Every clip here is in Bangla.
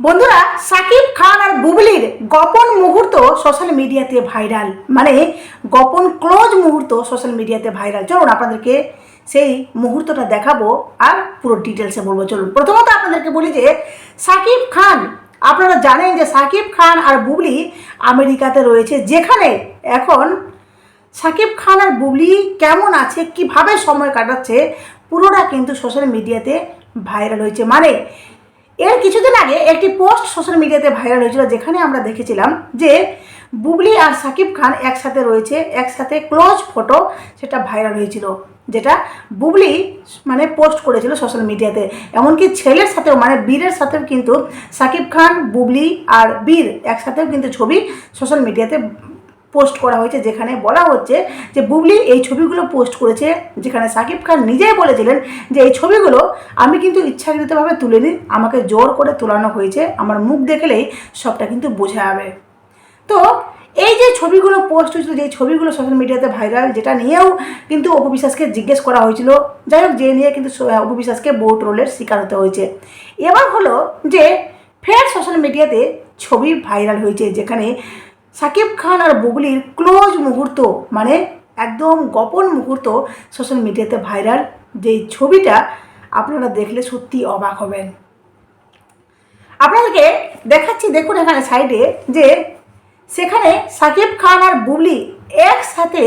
বন্ধুরা, সাকিব খান আর বুবলির গোপন মুহূর্ত সোশ্যাল মিডিয়াতে ভাইরাল মানে গোপন ক্লোজ মুহূর্ত সোশ্যাল মিডিয়াতে ভাইরাল চলুন আপনাদেরকে সেই মুহূর্তটা দেখাবো আর পুরো ডিটেলসে বলব। চলুন, প্রথমত আপনাদেরকে বলি যে, সাকিব খান, আপনারা জানেন যে সাকিব খান আর বুবলি আমেরিকাতে রয়েছে, যেখানে এখন সাকিব খান আর বুবলি কেমন আছে, কীভাবে সময় কাটাচ্ছে, পুরোটা কিন্তু সোশ্যাল মিডিয়াতে ভাইরাল হয়েছে। মানে এর কিছুদিন আগে একটি পোস্ট সোশ্যাল মিডিয়াতে ভাইরাল হয়েছিল, যেখানে আমরা দেখেছিলাম যে বুবলি আর সাকিব খান একসাথে রয়েছে, একসাথে ক্লোজ ফটো সেটা ভাইরাল হয়েছিল, যেটা বুবলি মানে পোস্ট করেছিল সোশ্যাল মিডিয়াতে। এমনকি ছেলের সাথেও মানে বীরের সাথেও কিন্তু সাকিব খান, বুবলি আর বীর একসাথেও কিন্তু ছবি সোশ্যাল মিডিয়াতে পোস্ট করা হয়েছে, যেখানে বলা হচ্ছে যে বুবলি এই ছবিগুলো পোস্ট করেছে, যেখানে সাকিব খান নিজেই বলেছিলেন যে এই ছবিগুলো আমি কিন্তু ইচ্ছাকৃতভাবে তুলে নিই আমাকে জোর করে তোলানো হয়েছে, আমার মুখ দেখলেই সবটা কিন্তু বোঝা যাবে। তো এই যে ছবিগুলো পোস্ট হয়েছিল, যে ছবিগুলো সোশ্যাল মিডিয়াতে ভাইরাল যেটা নিয়েও কিন্তু অপু বিশ্বাসকে জিজ্ঞেস করা হয়েছিল, যাই হোক, যে নিয়ে কিন্তু অপু বিশ্বাসকে বহু ট্রোলের শিকার হতে হয়েছে। এবার হলো যে ফের সোশ্যাল মিডিয়াতে ছবি ভাইরাল হয়েছে, যেখানে সাকিব খান আর বুবলির ক্লোজ মুহূর্ত মানে একদম গোপন মুহূর্ত সোশ্যাল মিডিয়াতে ভাইরাল যেই ছবিটা আপনারা দেখলে সত্যি অবাক হবেন। আপনাদেরকে দেখাচ্ছি, দেখুন এখানে সাইডে যে সেখানে সাকিব খান আর বুবলি একসাথে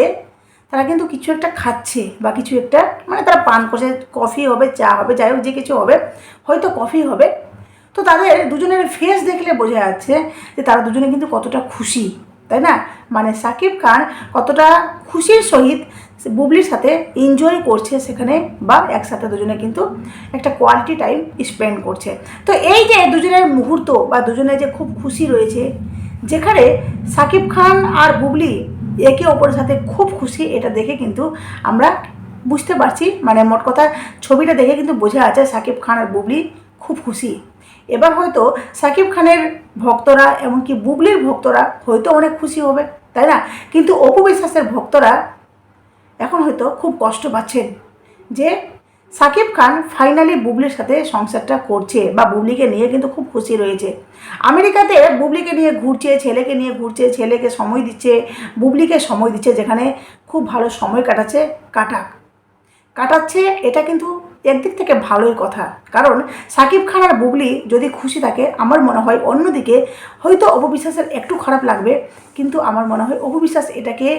তারা কিন্তু কিছু একটা খাচ্ছে বা কিছু একটা মানে তারা পান করছে কফি হবে, চা হবে, যাই হোক, যে কিছু হবে, হয়তো কফি হবে। তো তাদের দুজনের ফেস দেখলে বোঝা যাচ্ছে যে তারা দুজনে কিন্তু কতটা খুশি, তাই না? মানে সাকিব খান কতটা খুশির সহিত বুবলির সাথে এনজয় করছে সেখানে বা একসাথে দুজনে কিন্তু একটা কোয়ালিটি টাইম স্পেন্ড করছে। তো এই যে দুজনের মুহূর্ত বা দুজনে যে খুব খুশি রয়েছে, যেখানে সাকিব খান আর বুবলি একে অপরের সাথে খুব খুশি, এটা দেখে কিন্তু আমরা বুঝতে পারছি। মানে মোট কথা ছবিটা দেখে কিন্তু বোঝা যাচ্ছে সাকিব খান আর বুবলি খুব খুশি। এবার হয়তো সাকিব খানের ভক্তরা, এমনকি বুবলির ভক্তরা হয়তো অনেক খুশি হবে, তাই না? কিন্তু অপু বিশ্বাসের ভক্তরা এখন হয়তো খুব কষ্ট পাচ্ছেন যে সাকিব খান ফাইনালি বুবলির সাথে সংসারটা করছে বা বুবলিকে নিয়ে কিন্তু খুব খুশি রয়েছে। আমেরিকাতে বুবলিকে নিয়ে ঘুরছে, ছেলেকে নিয়ে ঘুরছে, ছেলেকে সময় দিচ্ছে, বুবলিকে সময় দিচ্ছে, যেখানে খুব ভালো সময় কাটাচ্ছে কাটাক। কাটাচ্ছে, এটা কিন্তু একদিক থেকে ভালোই কথা। কারণ সাকিব খান আর বুবলি যদি খুশি থাকে, আমার মনে হয় অন্যদিকে হয়তো অপবিশ্বাসের একটু খারাপ লাগবে, কিন্তু আমার মনে হয় অপবিশ্বাস এটাকে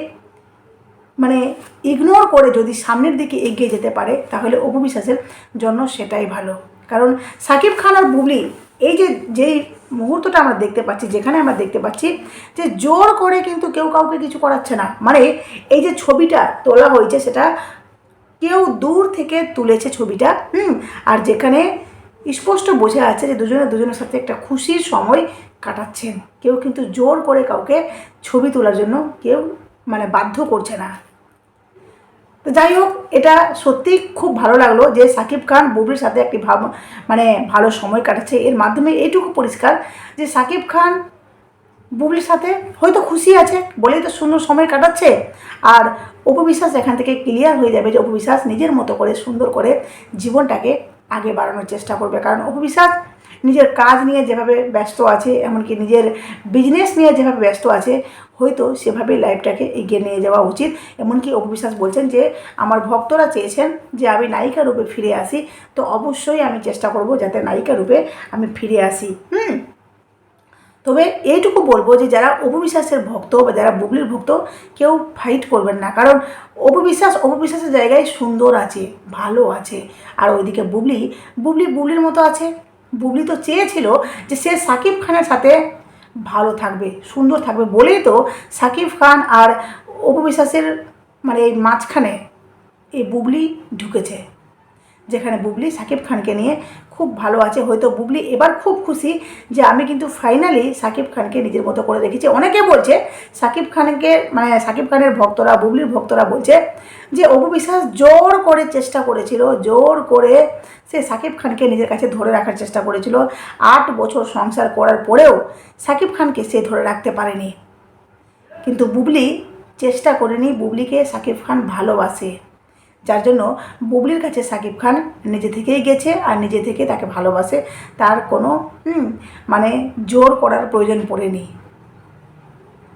মানে ইগনোর করে যদি সামনের দিকে এগিয়ে যেতে পারে, তাহলে অপবিশ্বাসের জন্য সেটাই ভালো। কারণ সাকিব খান আর বুবলি, এই যে, যেই মুহূর্তটা আমরা দেখতে পাচ্ছি, যেখানে আমরা দেখতে পাচ্ছি যে জোর করে কিন্তু কেউ কাউকে কিছু করাচ্ছে না। মানে এই যে ছবিটা তোলা হয়েছে, সেটা কেউ দূর থেকে তুলেছে ছবিটা, হুম? আর যেখানে স্পষ্ট বোঝা যাচ্ছে যে দুজনে দুজনের সাথে একটা খুশির সময় কাটাচ্ছেন। কেউ কিন্তু জোর করে কাউকে ছবি তোলার জন্য কেউ মানে বাধ্য করছে না। তো যাই হোক, এটা সত্যি খুব ভালো লাগল যে সাকিব খান বুবলির সাথে একটি ভাব মানে ভালো সময় কাটাচ্ছে। এর মাধ্যমে এইটুকু পরিষ্কার যে সাকিব খান বুবলির সাথে হয়তো খুশি আছে বলেই তো সুন্দর সময় কাটাচ্ছে। আর অপবিশ্বাস এখান থেকে ক্লিয়ার হয়ে যাবে যে অপবিশ্বাস নিজের মতো করে সুন্দর করে জীবনটাকে আগে বাড়ানোর চেষ্টা করবে। কারণ অপবিশ্বাস নিজের কাজ নিয়ে যেভাবে ব্যস্ত আছে, এমনকি নিজের বিজনেস নিয়ে যেভাবে ব্যস্ত আছে, হয়তো সেভাবেই লাইফটাকে এগিয়ে নিয়ে যাওয়া উচিত। এমনকি অপবিশ্বাস বলছেন যে, আমার ভক্তরা চেয়েছেন যে আমি নায়িকা রূপে ফিরে আসি, তো অবশ্যই আমি চেষ্টা করব যাতে নায়িকা রূপে আমি ফিরে আসি। হুম? তবে এইটুকু বলব যে যারা অপবিশ্বাসের ভক্ত বা যারা বুবলির ভক্ত, কেউ ফাইট করবেন না। কারণ অপবিশ্বাস অপবিশ্বাসের জায়গায় সুন্দর আছে, ভালো আছে। আর ওইদিকে বুবলি বুবলি বুবলির মতো আছে। বুবলি তো চেয়েছিল যে সে সাকিব খানের সাথে ভালো থাকবে, সুন্দর থাকবে বলেই তো সাকিব খান আর অপবিশ্বাসের মানে এই মাঝখানে এই বুবলি ঢুকেছে। যেখানে বুবলি সাকিব খানকে নিয়ে খুব ভালো আছে। হয়তো বুবলি এবার খুব খুশি যে আমি কিন্তু ফাইনালি সাকিব খানকে নিজের মতো করে রেখেছি অনেকে বলছে, সাকিব খানকে মানে সাকিব খানের ভক্তরা, বুবলির ভক্তরা বলছে যে অপু বিশ্বাস জোর করে চেষ্টা করেছিল, জোর করে সে সাকিব খানকে নিজের কাছে ধরে রাখার চেষ্টা করেছিল। আট বছর সংসার করার পরেও সাকিব খানকে সে ধরে রাখতে পারেনি। কিন্তু বুবলি চেষ্টা করেনি, বুবলিকে সাকিব খান ভালোবাসে। যার জন্য বুবলির কাছে সাকিব খান নিজে থেকেই গেছে আর নিজে থেকে তাকে ভালোবাসে। তার কোনো মানে জোর করার প্রয়োজন পড়েনি।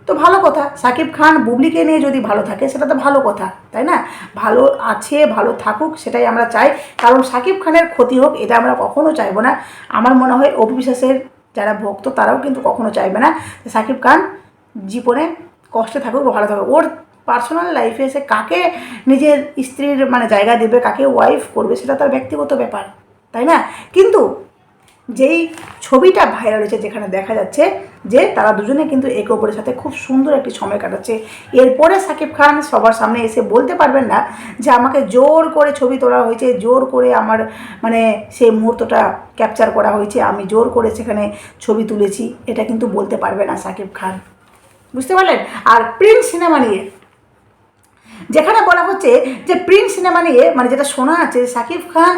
তো ভালো কথা, সাকিব খান বুবলিকে নিয়ে যদি ভালো থাকে সেটা তো ভালো কথা, তাই না? ভালো আছে, ভালো থাকুক, সেটাই আমরা চাই। কারণ সাকিব খানের ক্ষতি হোক, এটা আমরা কখনো চাইব না। আমার মনে হয় অভিবিশ্বাসের যারা ভক্ত, তারাও কিন্তু কখনো চাইবে না সাকিব খান জীবনে কষ্টে থাকুক ভালো থাকুক। ওর পার্সোনাল লাইফে এসে কাকে নিজের স্ত্রীর মানে জায়গা দেবে, কাকে ওয়াইফ করবে, সেটা তার ব্যক্তিগত ব্যাপার, তাই না? কিন্তু যেই ছবিটা ভাইরাল হয়েছে যেখানে দেখা যাচ্ছে যে তারা দুজনে কিন্তু একে অপরের সাথে খুব সুন্দর একটি সময় কাটাচ্ছে। এরপরে সাকিব খান সবার সামনে এসে বলতে পারবেন না যে আমাকে জোর করে ছবি তোলা হয়েছে, জোর করে আমার মানে সেই মুহূর্তটা ক্যাপচার করা হয়েছে, আমি জোর করে সেখানে ছবি তুলেছি, এটা কিন্তু বলতে পারবে না সাকিব খান। বুঝতে পারলেন? আর প্রিন্ট সিনেমা নিয়ে যেখানে বলা হচ্ছে যে প্রিন্ট সিনেমা নিয়ে মানে যেটা শোনা আছে সাকিব খান,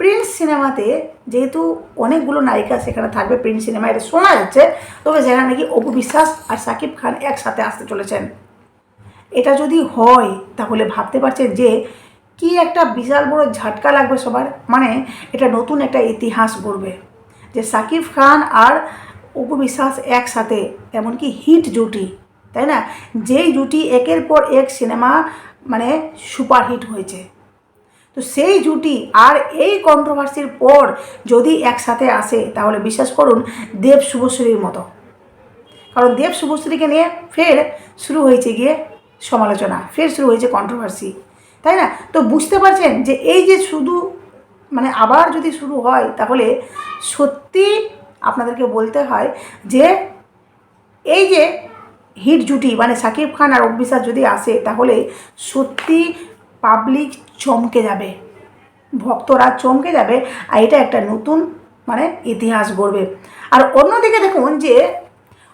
প্রিন্স সিনেমাতে যেহেতু অনেকগুলো নায়িকা সেখানে থাকবে, প্রিন্স সিনেমা এটা শোনা যাচ্ছে, তবে যেখানে নাকি অপু বিশ্বাস আর সাকিব খান একসাথে আসতে চলেছেন। এটা যদি হয়, তাহলে ভাবতে পারছেন যে কি একটা বিশাল বড় ঝাটকা লাগবে সবার মানে এটা নতুন একটা ইতিহাস গড়বে। যে সাকিব খান আর অপু বিশ্বাস একসাথে, এমনকি হিট জুটি তাই না? যেই জুটি একের পর এক সিনেমা মানে সুপারহিট হয়েছে। তো সেই জুটি আর এই কন্ট্রোভার্সির পর যদি একসাথে আসে, তাহলে বিশ্বাস করুন দেব শুভশ্রীর মতো। কারণ দেব শুভশ্রীকে নিয়ে ফের শুরু হয়েছে গিয়ে সমালোচনা, ফের শুরু হয়েছে কন্ট্রোভার্সি তাই না? তো বুঝতে পারছেন যে এই যে শুধু মানে আবার যদি শুরু হয়, তাহলে সত্যি আপনাদেরকে বলতে হয় যে এই যে হিট জুটি মানে সাকিব খান আর অভিশ্বাস যদি আসে, তাহলে সত্যি পাবলিক চমকে যাবে। ভক্তরা চমকে যাবে আর এটা একটা নতুন মানে ইতিহাস গড়বে। আর অন্যদিকে দেখুন যে,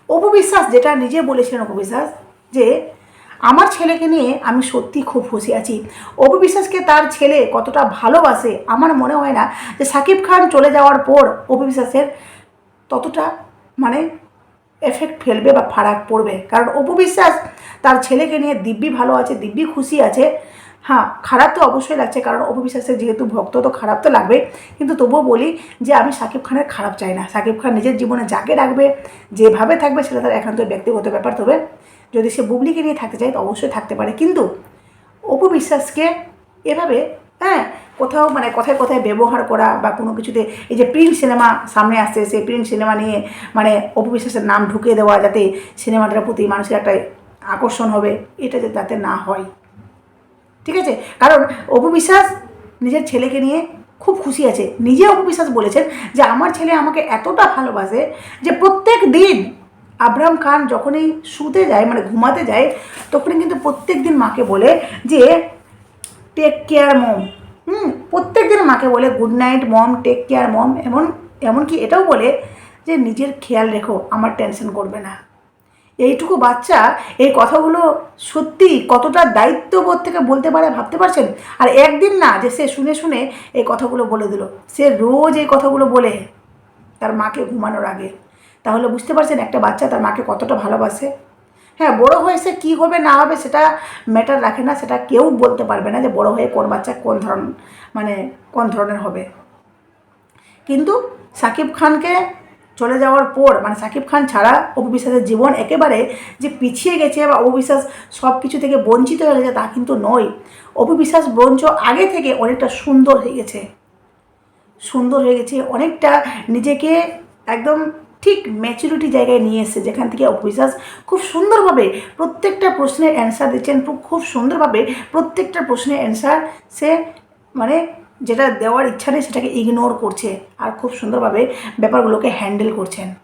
অপু বিশ্বাস যেটা নিজে বলেছিলেন, অপু বিশ্বাস, যে আমার ছেলেকে নিয়ে আমি সত্যি খুব খুশি আছি। অপু বিশ্বাসকে তার ছেলে কতটা ভালোবাসে, আমার মনে হয় না যে সাকিব খান চলে যাওয়ার পর অপু বিশ্বাসের ততটা মানে এফেক্ট ফেলবে বা ফারাক পড়বে। কারণ অপু বিশ্বাস তার ছেলেকে নিয়ে দিব্যি ভালো আছে, দিব্যি খুশি আছে। হ্যাঁ খারাপ তো অবশ্যই লাগছে, কারণ অপু বিশ্বাসের যেহেতু ভক্ত, তো খারাপ তো লাগবে। কিন্তু তবুও বলি যে, আমি সাকিব খানের খারাপ চাই না। সাকিব খান নিজের জীবনে যাকে রাখবে যেভাবে থাকবে, সেটা তার একান্ত ব্যক্তিগত ব্যাপার তবে। যদি সে বুবলিকে নিয়ে থাকতে চায়, তো অবশ্যই থাকতে পারে। কিন্তু অপু বিশ্বাসকে এভাবে হ্যাঁ কোথাও মানে কথায় কথায় ব্যবহার করা বা কোনো কিছুতে এই যে প্রিন্ট সিনেমা সামনে আসছে, সেই প্রিন্ট সিনেমা নিয়ে মানে অপু বিশ্বাসের নাম ঢুকিয়ে দেওয়া যাতে সিনেমাটার প্রতি মানুষের একটা আকর্ষণ হবে, এটা যাতে না হয়। ঠিক আছে? কারণ অপু বিশ্বাস নিজের ছেলেকে নিয়ে খুব খুশি আছে। নিজে অপু বিশ্বাস বলেছেন যে, আমার ছেলে আমাকে এতটা ভালোবাসে যে প্রত্যেক দিন আব্রাহাম খান যখনই শুতে যায় মানে ঘুমাতে যায়, তখনই কিন্তু প্রত্যেক দিন মাকে বলে যে টেক কেয়ার মম হুম প্রত্যেক দিন মাকে বলে good night mom take care mom এমন, এমনকি এটাও বলে যে, নিজের খেয়াল রেখো, আমার টেনশন করবে না। এইটুকু বাচ্চা, এই কথাগুলো সত্যি কতটা দায়িত্ববোধ থেকে বলতে পারে, ভাবতে পারছেন? আর একদিন না, যে সে শুনে শুনে এই কথাগুলো বলে দিল। সে রোজ এই কথাগুলো বলে তার মাকে ঘুমানোর আগে। তাহলে বুঝতে পারছেন একটা বাচ্চা তার মাকে কতটা ভালোবাসে। হ্যাঁ বড় হয়ে সে কী হবে না হবে সেটা ম্যাটার রাখে না, সেটা কেউ বলতে পারবে না যে বড় হয়ে কোন বাচ্চা কোন ধরন মানে কোন ধরনের হবে। কিন্তু সাকিব খানকে চলে যাওয়ার পর মানে সাকিব খান ছাড়া অপবিশ্বাসের জীবন একেবারে যে পিছিয়ে গেছে বা অপবিশ্বাস সব কিছু থেকে বঞ্চিত হয়ে গেছে তা কিন্তু নয়। অপবিশ্বাস বঞ্চ আগে থেকে অনেকটা সুন্দর হয়ে গেছে। সুন্দর হয়ে গেছে, অনেকটা নিজেকে একদম ঠিক ম্যাচুরিটি জায়গায় নিয়ে এসেছে যেখান থেকে অফিসার্স খুব সুন্দরভাবে প্রত্যেকটা প্রশ্নের অ্যান্সার দিচ্ছেন, খুব- সুন্দরভাবে প্রত্যেকটা প্রশ্নের অ্যান্সার সে মানে যেটা দেওয়ার ইচ্ছা নেই সেটাকে ইগনোর করছে আর খুব সুন্দরভাবে ব্যাপারগুলোকে হ্যান্ডেল করছেন।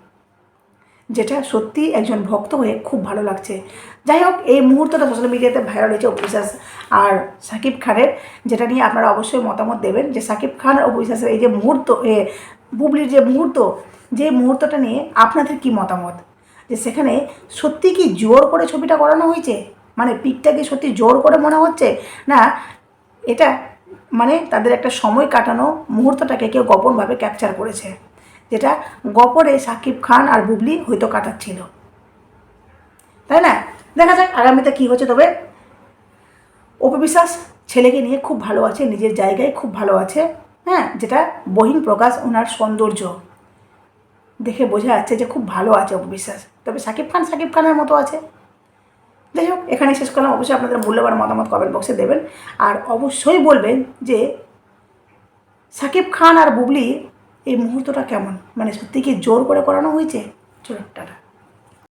যেটা সত্যি একজন ভক্ত হয়ে খুব ভালো লাগছে। যাই হোক, এই মুহূর্তটা সোশ্যাল মিডিয়াতে ভাইরাল হয়েছে অবিশ্বাস আর সাকিব খানের, যেটা নিয়ে আপনারা অবশ্যই মতামত দেবেন যে সাকিব খান আর এই যে মুহূর্ত, এ বুবলির যে মুহূর্ত যে মুহূর্তটা নিয়ে আপনাদের কি মতামত? যে সেখানে সত্যি কি জোর করে ছবিটা করানো হয়েছে? মানে পিকটা কি সত্যি জোর করে মনে হচ্ছে? না, এটা মানে তাদের একটা সময় কাটানো মুহূর্তটাকে কেউ গোপনভাবে ক্যাপচার করেছে, যেটা গপরে সাকিব খান আর বুবলি হয়তো কাটাচ্ছিল। তাই না? দেখা যাক আগামীতে কী হচ্ছে। তবে অপবিশ্বাস ছেলেকে নিয়ে খুব ভালো আছে, নিজের জায়গায় খুব ভালো আছে হ্যাঁ যেটা বহিন প্রকাশ ওনার সৌন্দর্য। দেখে বোঝা যাচ্ছে যে খুব ভালো আছে অপবিশ্বাস। তবে সাকিব খান সাকিব খানের মতো আছে। যাই হোক এখানে শেষ করলাম। অবশ্যই আপনাদের মূল্যবান মতামত কমেন্ট বক্সে দেবেন। আর অবশ্যই বলবেন যে সাকিব খান আর বুবলি এই মুহূর্তটা কেমন? মানে সত্যি কি জোর করে করানো হয়েছে? চলো টাটা।